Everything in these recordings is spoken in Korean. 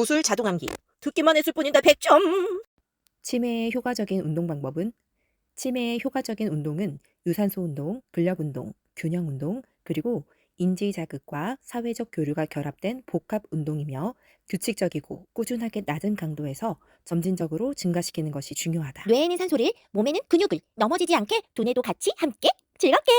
구슬 자동 암기. 듣기만 했을 뿐인데 100점. 치매의 효과적인 운동 방법은 치매의 효과적인 운동은 유산소 운동, 근력 운동, 균형 운동, 그리고 인지 자극과 사회적 교류가 결합된 복합 운동이며 규칙적이고 꾸준하게 낮은 강도에서 점진적으로 증가시키는 것이 중요하다. 뇌에는 산소를, 몸에는 근육을 넘어지지 않게 두뇌도 같이 함께 즐겁게.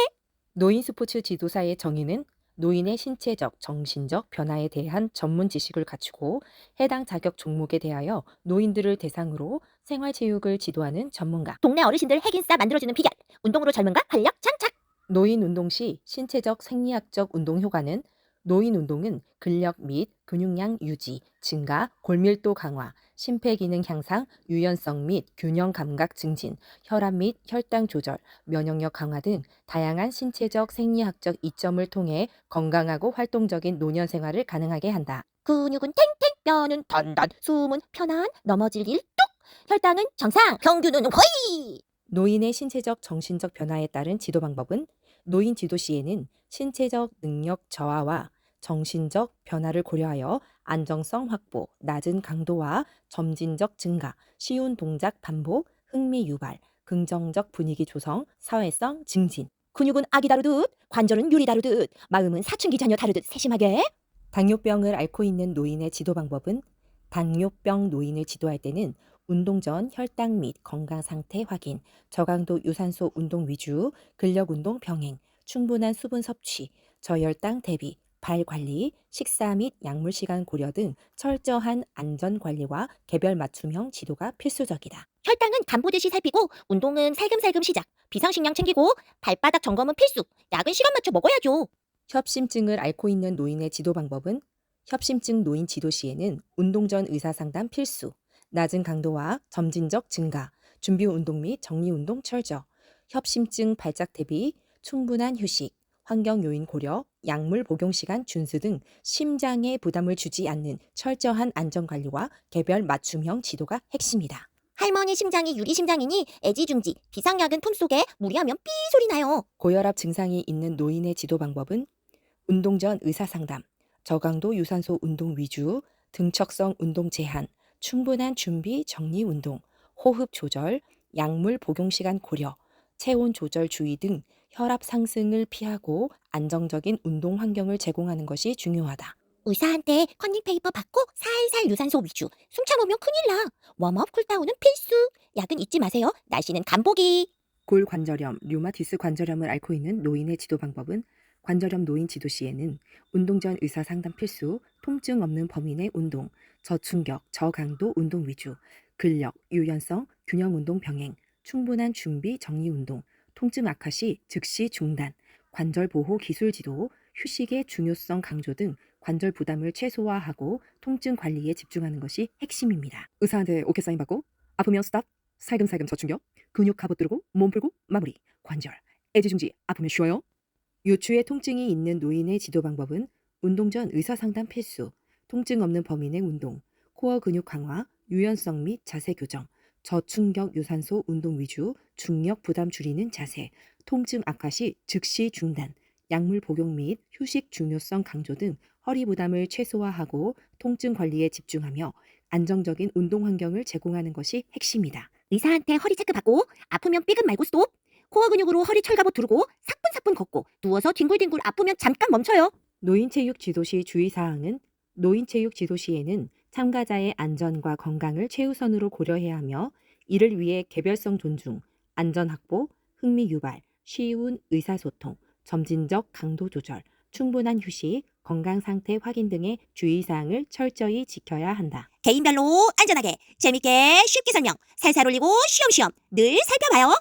노인 스포츠 지도사의 정의는 노인의 신체적, 정신적 변화에 대한 전문 지식을 갖추고 해당 자격 종목에 대하여 노인들을 대상으로 생활체육을 지도하는 전문가, 동네 어르신들 핵인싸 만들어주는 비결. 운동으로 젊음과 활력 장착. 노인 운동 시 신체적 생리학적 운동 효과는 노인 운동은 근력 및 근육량 유지, 증가, 골밀도 강화, 심폐기능 향상, 유연성 및 균형 감각 증진, 혈압 및 혈당 조절, 면역력 강화 등 다양한 신체적 생리학적 이점을 통해 건강하고 활동적인 노년 생활을 가능하게 한다. 근육은 탱탱, 뼈는 단단, 숨은 편안, 넘어질 일 뚝. 혈당은 정상, 평균은 호이. 노인의 신체적 정신적 변화에 따른 지도 방법은 노인 지도 시에는 신체적 능력 저하와 정신적 변화를 고려하여 안정성 확보, 낮은 강도와 점진적 증가, 쉬운 동작 반복, 흥미 유발, 긍정적 분위기 조성, 사회성 증진. 근육은 아기 다루듯, 관절은 유리 다루듯, 마음은 사춘기 자녀 다루듯 세심하게. 당뇨병을 앓고 있는 노인의 지도 방법은 당뇨병 노인을 지도할 때는 운동 전 혈당 및 건강 상태 확인, 저강도 유산소 운동 위주, 근력 운동 병행, 충분한 수분 섭취, 저혈당 대비, 발 관리, 식사 및 약물 시간 고려 등 철저한 안전 관리와 개별 맞춤형 지도가 필수적이다. 혈당은 간 보듯이 살피고 운동은 살금살금 시작. 비상식량 챙기고 발바닥 점검은 필수. 약은 시간 맞춰 먹어야죠. 협심증을 앓고 있는 노인의 지도 방법은 협심증 노인 지도 시에는 운동 전 의사 상담 필수, 낮은 강도와 점진적 증가, 준비 운동 및 정리 운동 철저, 협심증 발작 대비, 충분한 휴식, 환경 요인 고려, 약물 복용 시간 준수 등 심장에 부담을 주지 않는 철저한 안전 관리와 개별 맞춤형 지도가 핵심이다. 할머니 심장이 유리 심장이니 애지중지, 비상약은 품속에 무리하면 삐 소리 나요. 고혈압 증상이 있는 노인의 지도 방법은 운동 전 의사 상담, 저강도 유산소 운동 위주, 등척성 운동 제한, 충분한 준비 정리 운동, 호흡 조절, 약물 복용 시간 고려, 체온 조절 주의 등 혈압 상승을 피하고 안정적인 운동 환경을 제공하는 것이 중요하다. 의사한테 컨닝 페이퍼 받고 살살 유산소 위주. 숨 참으면 큰일 나. 웜업 쿨다운은 필수. 약은 잊지 마세요. 날씨는 간보기. 골관절염, 류마티스 관절염을 앓고 있는 노인의 지도 방법은 관절염 노인 지도 시에는 운동 전 의사 상담 필수, 통증 없는 범위 내 운동, 저충격, 저강도 운동 위주, 근력, 유연성, 균형 운동 병행, 충분한 준비 정리 운동, 통증 악화 시 즉시 중단, 관절 보호 기술 지도, 휴식의 중요성 강조 등 관절 부담을 최소화하고 통증 관리에 집중하는 것이 핵심입니다. 의사한테 오케이 사인 받고 아프면 스탑, 살금살금 저충격, 근육 갑옷 들고 몸 풀고 마무리. 관절, 애지중지 아프면 쉬어요. 요추의 통증이 있는 노인의 지도 방법은 운동 전 의사 상담 필수, 통증 없는 내 운동, 코어 근육 강화, 유연성 및 자세 교정, 저충격 유산소 운동 위주, 중력 부담 줄이는 자세, 통증 악화 시 즉시 중단, 약물 복용 및 휴식 중요성 강조 등 허리 부담을 최소화하고 통증 관리에 집중하며 안정적인 운동 환경을 제공하는 것이 핵심이다. 의사한테 허리 체크 받고 아프면 삐금 말고 스톱. 코어 근육으로 허리 철갑옷 두르고 사뿐사뿐 걷고 누워서 뒹굴뒹굴 아프면 잠깐 멈춰요. 노인체육 지도시 주의사항은 노인체육 지도시에는 참가자의 안전과 건강을 최우선으로 고려해야 하며 이를 위해 개별성 존중, 안전 확보, 흥미 유발, 쉬운 의사소통, 점진적 강도 조절, 충분한 휴식, 건강 상태 확인 등의 주의사항을 철저히 지켜야 한다. 개인별로 안전하게 재밌게 쉽게 설명 살살 올리고 쉬엄쉬엄 늘 살펴봐요.